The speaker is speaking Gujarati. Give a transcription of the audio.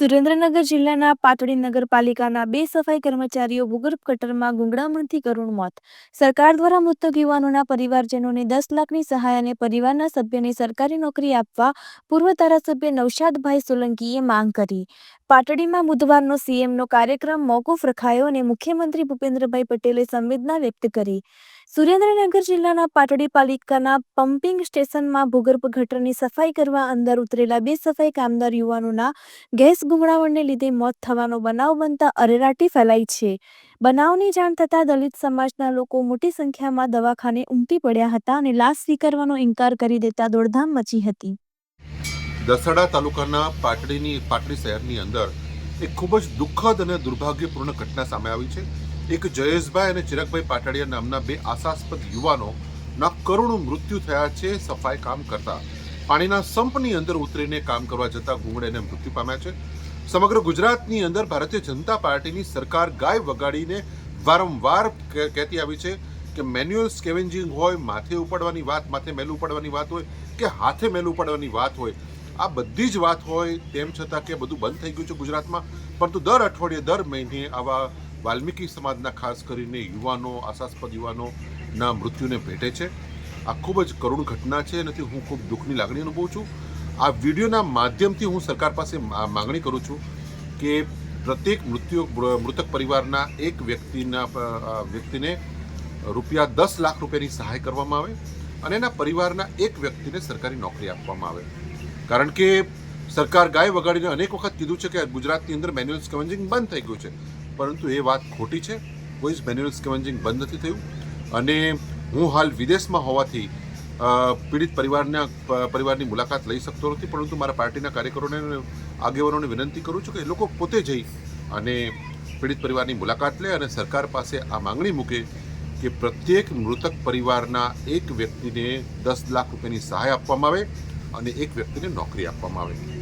સુરેન્દ્રનગર જિલ્લાના પાટડી નગરપાલિકાના બે સફાઈ કર્મચારીઓ ભૂગર્ભ ગટરમાં ગુંગળામણથી કરુણ મોત. સરકાર દ્વારા મૃતક યુવાનોના પરિવારજનોને દસ લાખની સહાય અને પરિવારના સભ્યને સરકારી નોકરી આપવા પૂર્વ ધારાસભ્ય નૌશાદભાઈ સોલંકીએ માંગ કરી. પાટડીમાં બુધવારનો સીએમનો કાર્યક્રમ મોકૂફ રખાયો અને મુખ્યમંત્રી ભૂપેન્દ્રભાઈ પટેલે સંવેદના વ્યક્ત કરી. સુરેન્દ્રનગર જિલ્લાના પાટડી પાલિકાના પમ્પિંગ સ્ટેશનમાં ભૂગર્ભ ગટરની સફાઈ કરવા અંદર ઉતરેલા બે સફાઈ કામદાર યુવાનોના ગેસ ગુંગળાવણને લીધે મોત થવાનો બનાવ બનતા અરેરાટી ફેલાઈ છે. બનાવની જાણ થતાં દલિત સમાજના લોકો મોટી સંખ્યામાં દવાખાને ઉમટી પડ્યા હતા અને લાશ સ્વીકારવાનો ઇનકાર કરી દેતા દોડધામ મચી હતી. દસડા તાલુકાના પાટડીની, પાટડી શહેરની અંદર એક ખૂબ જ દુઃખદ અને દુર્ભાગ્યપૂર્ણ ઘટના સામે આવી છે. એક જયેશભાઈ અને ચિરાગભાઈ પાટડિયા નામના બે આશાસ્પદ યુવાનોના કરુણ મૃત્યુ થયા છે, સફાઈ કામ કરતા. પાણીના સંપની અંદર ઉતરીને કામ કરવા જતા ગુંગળેને મૃત્યુ પામ્યા છે. સમગ્ર ગુજરાતની અંદર ભારતીય જનતા પાર્ટીની સરકાર ગાય વગાડીને વારંવાર કહેતી આવી છે કે મેન્યુઅલ સ્કેવેન્જિંગ હોય, માથે ઉપાડવાની વાત, માથે મેલું ઉપાડવાની વાત હોય કે હાથે મેલું ઉપાડવાની વાત હોય. આ બધી જ વાત હોય તેમ છતાં કે બધું બંધ થઈ ગયું છે ગુજરાતમાં. પરંતુ દર અઠવાડિયે, દર મહિને આવા વાલ્મીકી સમાજના ખાસ કરીને યુવાનો, આશાસ્પદ યુવાનોના મૃત્યુને ભેટે છે. આ ખૂબ જ કરુણ ઘટના છે અને હું ખૂબ દુઃખની લાગણી અનુભવું છું. આ વિડીયોના માધ્યમથી હું સરકાર પાસે માંગણી કરું છું કે પ્રત્યેક મૃત્યુ, મૃતક પરિવારના એક વ્યક્તિના વ્યક્તિને રૂપિયા દસ લાખ રૂપિયાની સહાય કરવામાં આવે અને એના પરિવારના એક વ્યક્તિને સરકારી નોકરી આપવામાં આવે. કારણ કે સરકાર ગાય વગાડીને અનેક વખત કીધું છે કે ગુજરાતની અંદર મેન્યુઅલ સ્કવેન્જિંગ બંધ થઈ ગયું છે. પરંતુ એ વાત ખોટી છે. કોઈ જ મેન્યુઅલ સ્કેવન્જિંગ બંધ નથી થયું. અને હું હાલ વિદેશમાં હોવાથી પીડિત પરિવારના પરિવારની મુલાકાત લઈ શકતો નથી, પરંતુ મારા પાર્ટીના કાર્યકરોને આગેવાનોને વિનંતી કરું છું કે એ લોકો પોતે જઈ અને પીડિત પરિવારની મુલાકાત લે અને સરકાર પાસે આ માંગણી મૂકે કે પ્રત્યેક મૃતક પરિવારના એક વ્યક્તિને દસ લાખ રૂપિયાની સહાય આપવામાં આવે અને એક વ્યક્તિને નોકરી આપવામાં આવે.